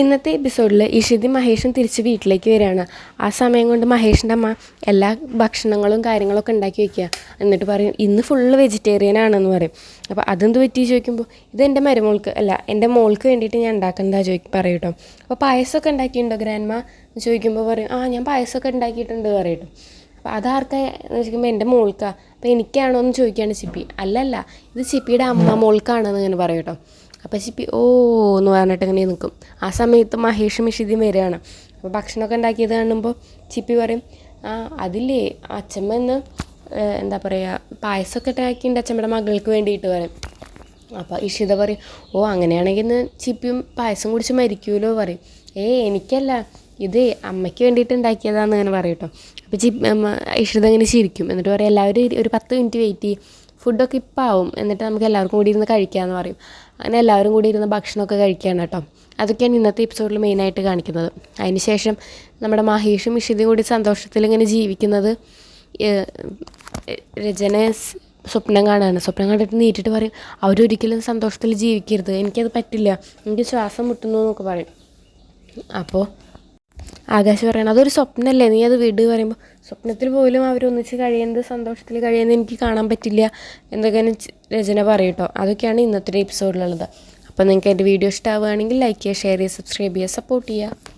ഇന്നത്തെ എപ്പിസോഡിൽ ഇഷിതി മഹേഷും തിരിച്ച് വീട്ടിലേക്ക് വരികയാണ്. ആ സമയം കൊണ്ട് മഹേഷിന്റെ അമ്മ എല്ലാ ഭക്ഷണങ്ങളും കാര്യങ്ങളൊക്കെ ഉണ്ടാക്കി വെക്കുക. എന്നിട്ട് പറയും ഇന്ന് ഫുള്ള് വെജിറ്റേറിയൻ ആണെന്ന് പറയും. അപ്പോൾ അതെന്ത് പറ്റി ചോദിക്കുമ്പോൾ ഇത് എന്റെ മരുമോൾക്ക് അല്ല എന്റെ മോൾക്ക് വേണ്ടിയിട്ട് ഞാൻ ഉണ്ടാക്കുന്നതാ ചോദിക്കും പറയും കേട്ടോ അപ്പോൾ പായസമൊക്കെ ഉണ്ടാക്കിയിട്ടുണ്ടോ ഗ്രാൻഡ്മ? ചോദിക്കുമ്പോൾ പറയും ആ ഞാൻ പായസമൊക്കെ ഉണ്ടാക്കിയിട്ടുണ്ട് പറയും അപ്പോൾ അതാർക്കാ എന്ന് ചോദിക്കുമ്പോൾ എന്റെ മോൾക്കാണ് അപ്പോൾ എനിക്കാണോ എന്ന് ചോദിക്കുകയാണ് ചിപ്പി. അല്ലല്ല ഇത് ചിപ്പിയുടെ അമ്മ മോൾക്കാണെന്ന് ഇങ്ങനെ പറയും കേട്ടോ അപ്പോൾ ശിപ്പി ഓ എന്ന് പറഞ്ഞിട്ട് ഇങ്ങനെ നിൽക്കും ആ സമയത്ത് മഹേഷ് ഇഷിതിയും വരികയാണ്. അപ്പോൾ ഭക്ഷണമൊക്കെ ഉണ്ടാക്കിയത് കാണുമ്പോൾ ചിപ്പി പറയും ആ അതില്ലേ അച്ഛമ്മ എന്ന് എന്താ പറയുക പായസമൊക്കെ ഉണ്ടാക്കിയിട്ടുണ്ട് അച്ഛമ്മയുടെ മകൾക്ക് വേണ്ടിയിട്ട് പറയും. അപ്പോൾ ഇഷിത പറയും ഓ അങ്ങനെയാണെങ്കിൽ ഇന്ന് ചിപ്പിയും പായസം കുടിച്ച് മരിക്കുമല്ലോ പറയും. ഏ എനിക്കല്ല ഇത് അമ്മയ്ക്ക് വേണ്ടിയിട്ട് ഉണ്ടാക്കിയതാണെന്ന് ഇങ്ങനെ പറയും കേട്ടോ അപ്പോൾ ചിപ്പ് ഇഷിത ഇങ്ങനെ ചിരിക്കും. എന്നിട്ട് പറയും എല്ലാവരും ഒരു പത്ത് മിനിറ്റ് വെയിറ്റ് ചെയ്യും. ഫുഡൊക്കെ ഇപ്പം ആവും എന്നിട്ട് നമുക്ക് എല്ലാവർക്കും കൂടി ഇരുന്ന് കഴിക്കാമെന്ന് പറയും. അങ്ങനെ എല്ലാവരും കൂടി ഇരുന്ന് ഭക്ഷണമൊക്കെ കഴിക്കുകയാണ് കേട്ടോ. അതൊക്കെയാണ് ഇന്നത്തെ എപ്പിസോഡിൽ മെയിനായിട്ട് കാണിക്കുന്നത്. അതിനുശേഷം നമ്മുടെ മഹേഷും ഇഷിതയും കൂടി സന്തോഷത്തിൽ ഇങ്ങനെ ജീവിക്കുന്നത് രചന സ്വപ്നം കാണാണ് സ്വപ്നം കണ്ടിട്ട് നീട്ടിട്ട് പറയും അവരൊരിക്കലും സന്തോഷത്തിൽ ജീവിക്കരുത്. എനിക്കത് പറ്റില്ല. എനിക്ക് ശ്വാസം മുട്ടുന്നു എന്നൊക്കെ പറയും. അപ്പോൾ ആകാശ് പറയണം അതൊരു സ്വപ്നമല്ലേ നീ അത് വിട് പറയുമ്പോൾ സ്വപ്നത്തിൽ പോലും അവരൊന്നിച്ച് കഴിയുന്നത് സന്തോഷത്തിൽ കഴിയുന്നത് എനിക്ക് കാണാൻ പറ്റില്ല എന്തൊക്കെയാണ് രചന പറയട്ടോ അതൊക്കെയാണ് ഇന്നത്തെ എപ്പിസോഡിലുള്ളത് അപ്പോൾ നിങ്ങൾക്ക് എന്റെ വീഡിയോ ഇഷ്ടമാവുകയാണെങ്കിൽ ലൈക്ക് ചെയ്യുക ഷെയർ ചെയ്യുക സബ്സ്ക്രൈബ് ചെയ്യുക സപ്പോർട്ട് ചെയ്യുക.